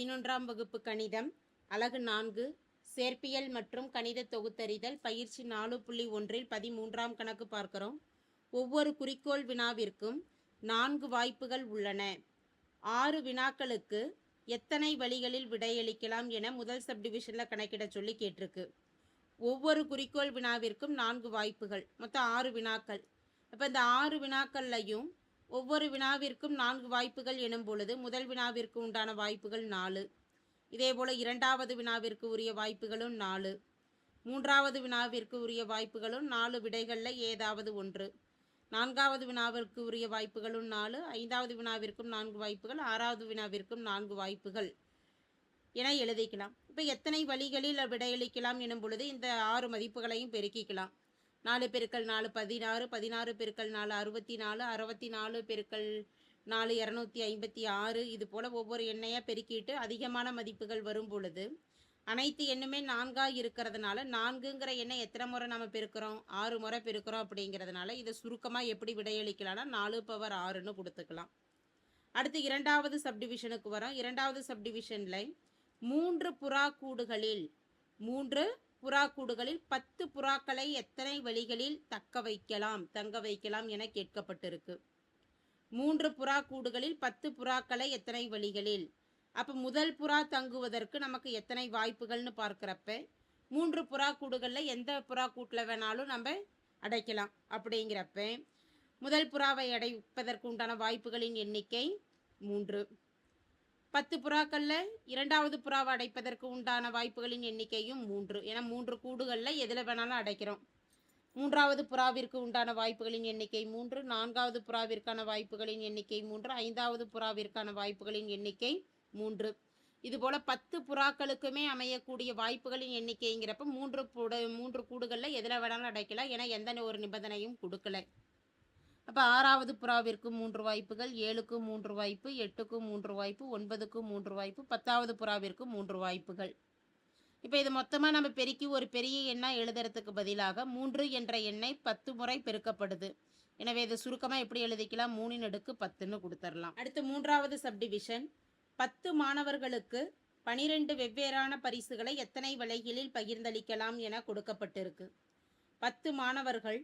பதினொன்றாம் வகுப்பு கணிதம் அலகு நான்கு சேர்ப்பியல் மற்றும் கணித தொகுத்தறிதல் பயிற்சி நாலு புள்ளி ஒன்றில் பதிமூன்றாம் கணக்கு பார்க்கிறோம். ஒவ்வொரு குறிக்கோள் வினாவிற்கும் நான்கு வாய்ப்புகள் உள்ளன. ஆறு வினாக்களுக்கு எத்தனை வழிகளில் விடையளிக்கலாம் என முதல் சப்டிவிஷனில் கணக்கிட சொல்லி கேட்டிருக்கு. ஒவ்வொரு குறிக்கோள் வினாவிற்கும் நான்கு வாய்ப்புகள் மொத்தம் ஆறு வினாக்கள். அப்போ இந்த ஆறு வினாக்கள்லையும் ஒவ்வொரு வினாவிற்கும் நான்கு வாய்ப்புகள் எனும் பொழுது முதல் வினாவிற்கு உண்டான வாய்ப்புகள் நாலு. இதேபோல் இரண்டாவது வினாவிற்கு உரிய வாய்ப்புகளும் நாலு. மூன்றாவது வினாவிற்கு உரிய வாய்ப்புகளும் நாலு விடைகளில் ஏதாவது ஒன்று. நான்காவது வினாவிற்கு உரிய வாய்ப்புகளும் நாலு. ஐந்தாவது வினாவிற்கும் நான்கு வாய்ப்புகள். ஆறாவது வினாவிற்கும் நான்கு வாய்ப்புகள் என எழுதிக்கலாம். இப்போ எத்தனை வழிகளில் விடையளிக்கலாம் எனும் பொழுது இந்த ஆறு மதிப்புகளையும் பெருக்கிக்கலாம். நாலு பெருக்கள் நாலு பதினாறு பதினாறு பெருக்கள் நாலு அறுபத்தி நாலு அறுபத்தி நாலு பெருக்கள் நாலு இரநூத்தி ஐம்பத்தி ஆறு இது போல் ஒவ்வொரு எண்ணையாக பெருக்கிட்டு அதிகமான மதிப்புகள் வரும் பொழுது அனைத்து எண்ணுமே நான்காக இருக்கிறதுனால நான்குங்கிற எண்ணை எத்தனை முறை நம்ம பெருக்கிறோம்? ஆறு முறை பெருக்கிறோம் அப்படிங்கிறதுனால இதை சுருக்கமாக எப்படி விடையளிக்கலாம்னா நாலு பவர் ஆறுன்னு கொடுத்துக்கலாம். அடுத்து இரண்டாவது சப்டிவிஷனுக்கு வரோம். இரண்டாவது சப்டிவிஷனில் மூன்று புறா கூடுகளில் மூன்று புறா கூடுகளில் பத்து புறாக்களை எத்தனை வழிகளில் தக்க வைக்கலாம் தங்க வைக்கலாம் என கேட்கப்பட்டிருக்கு. மூன்று புறாக்கூடுகளில் பத்து புறாக்களை எத்தனை வழிகளில்? அப்போ முதல் புறா தங்குவதற்கு நமக்கு எத்தனை வாய்ப்புகள்னு பார்க்குறப்ப மூன்று புறா கூடுகளில் எந்த புறா கூட்டில் வேணாலும் நம்ம அடைக்கலாம் அப்படிங்கிறப்ப முதல் புறாவை அடைப்பதற்கு உண்டான வாய்ப்புகளின் எண்ணிக்கை மூன்று. பத்து புறாக்களில் இரண்டாவது புறாவை அடைப்பதற்கு உண்டான வாய்ப்புகளின் எண்ணிக்கையும் மூன்று. ஏன்னா மூன்று கூடுகளில் எதில் வேணாலும் அடைக்கிறோம். மூன்றாவது புறாவிற்கு உண்டான வாய்ப்புகளின் எண்ணிக்கை மூன்று. நான்காவது புறாவிற்கான வாய்ப்புகளின் எண்ணிக்கை மூன்று. ஐந்தாவது புறாவிற்கான வாய்ப்புகளின் எண்ணிக்கை மூன்று. இதுபோல் பத்து புறாக்களுக்குமே அமையக்கூடிய வாய்ப்புகளின் எண்ணிக்கைங்கிறப்ப மூன்று புட மூன்று கூடுகளில் எதில் வேணாலும் அடைக்கலாம். ஏன்னா எந்த ஒரு நிபந்தனையும் கொடுக்கல. அப்போ ஆறாவது புறாவிற்கு மூன்று வாய்ப்புகள் ஏழுக்கு மூன்று வாய்ப்பு எட்டுக்கு மூன்று வாய்ப்பு ஒன்பதுக்கு மூன்று வாய்ப்பு பத்தாவது புறாவிற்கு மூன்று வாய்ப்புகள். இப்போ இது மொத்தமாக நம்ம பெருக்கி ஒரு பெரிய எண்ணாக எழுதுறதுக்கு பதிலாக மூன்று என்ற எண்ணை பத்து முறை பெருக்கப்படுது. எனவே இதை சுருக்கமாக எப்படி எழுதிக்கலாம்? மூணின் அடுக்கு பத்துன்னு கொடுத்துடலாம் அடுத்து மூன்றாவது சப்டிவிஷன் பத்து மாணவர்களுக்கு பனிரெண்டு வெவ்வேறான பரிசுகளை எத்தனை விலைகளில் பகிர்ந்தளிக்கலாம் என கொடுக்கப்பட்டிருக்கு. பத்து மாணவர்கள்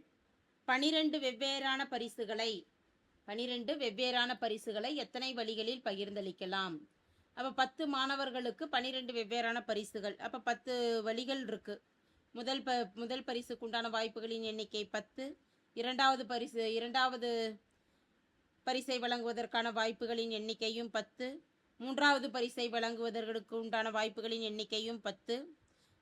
பனிரெண்டு வெவ்வேறான பரிசுகளை பனிரெண்டு வெவ்வேறான பரிசுகளை எத்தனை வழிகளில் பகிர்ந்தளிக்கலாம். அப்போ பத்து மாணவர்களுக்கு பனிரெண்டு வெவ்வேறான பரிசுகள். அப்போ பத்து வழிகள் இருக்குது முதல் ப முதல் பரிசுக்கு உண்டான வாய்ப்புகளின் எண்ணிக்கை பத்து. இரண்டாவது பரிசு இரண்டாவது பரிசை வழங்குவதற்கான வாய்ப்புகளின் எண்ணிக்கையும் பத்து. மூன்றாவது பரிசை வழங்குவதற்கு உண்டான வாய்ப்புகளின் எண்ணிக்கையும் பத்து.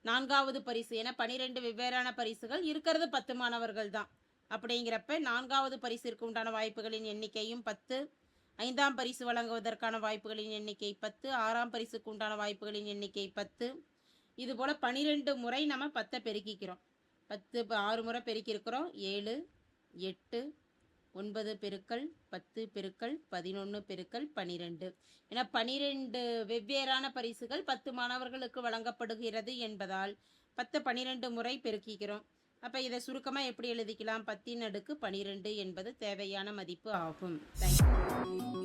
நான்காவது பரிசு என பனிரெண்டு வெவ்வேறான பரிசுகள் இருக்கிறது பத்து மாணவர்கள் தான் அப்படிங்கிறப்ப நான்காவது பரிசிற்கு உண்டான வாய்ப்புகளின் எண்ணிக்கையும் பத்து. ஐந்தாம் பரிசு வழங்குவதற்கான வாய்ப்புகளின் எண்ணிக்கை பத்து. ஆறாம் பரிசுக்கு உண்டான வாய்ப்புகளின் எண்ணிக்கை பத்து. இதுபோல் பனிரெண்டு முறை நம்ம பத்தை பெருக்கிக்கிறோம். பத்து ஆறு முறை பெருக்கியிருக்கிறோம். ஏழு எட்டு ஒன்பது பெருக்கள் பத்து பெருக்கள் பதினொன்று பெருக்கள் பனிரெண்டு. ஏன்னா பனிரெண்டு வெவ்வேறான பரிசுகள் பத்து மாணவர்களுக்கு வழங்கப்படுகிறது என்பதால் பத்து பனிரெண்டு முறை பெருக்கிக்கிறோம். அப்போ இதை சுருக்கமாக எப்படி எழுதிக்கலாம்? பத்தின் அடுக்கு பனிரெண்டு என்பது தேவையான மதிப்பு ஆகும். தேங்க்யூ